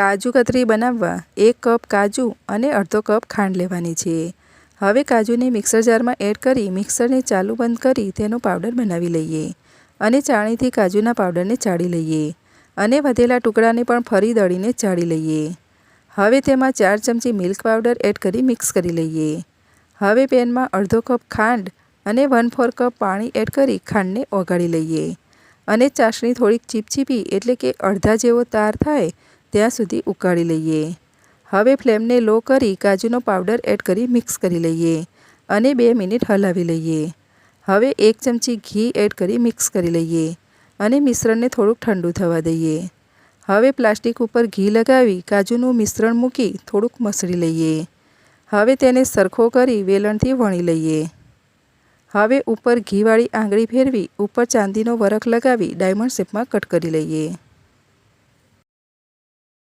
કાજુ કતરી બનાવવા એક કપ કાજુ અને અડધો કપ ખાંડ લેવાની છે. હવે કાજુને મિક્સર જારમાં એડ કરી મિક્સરને ચાલુ બંધ કરી તેનો પાવડર બનાવી લઈએ અને ચાણીથી કાજુના પાવડરને ચાળી લઈએ અને વધેલા ટુકડાને પણ ફરી દળીને ચાળી લઈએ. હવે તેમાં ચાર ચમચી મિલ્ક પાવડર એડ કરી મિક્સ કરી લઈએ. હવે પેનમાં અડધો કપ ખાંડ અને વન ફોર કપ પાણી એડ કરી ખાંડને ઓગાળી લઈએ અને ચાસણી થોડીક ચીપચીપી એટલે કે અડધા જેવો તાર થાય ત્યાં સુધી ઉકાળી લઈએ. હવે ફ્લેમને લો કરી કાજુનો પાવડર એડ કરી મિક્સ કરી લઈએ અને બે મિનિટ હલાવી લઈએ. હવે એક ચમચી ઘી એડ કરી મિક્સ કરી લઈએ અને મિશ્રણને થોડુંક ઠંડુ થવા દઈએ. હવે પ્લાસ્ટિક ઉપર ઘી લગાવી કાજુનું મિશ્રણ મૂકી થોડુંક મસળી લઈએ. હવે તેને સરખો કરી વેલણથી વણી લઈએ. હવે ઉપર ઘીવાળી આંગળી ફેરવી ઉપર ચાંદીનો વરખ લગાવી ડાયમંડ શેપમાં કટ કરી લઈએ.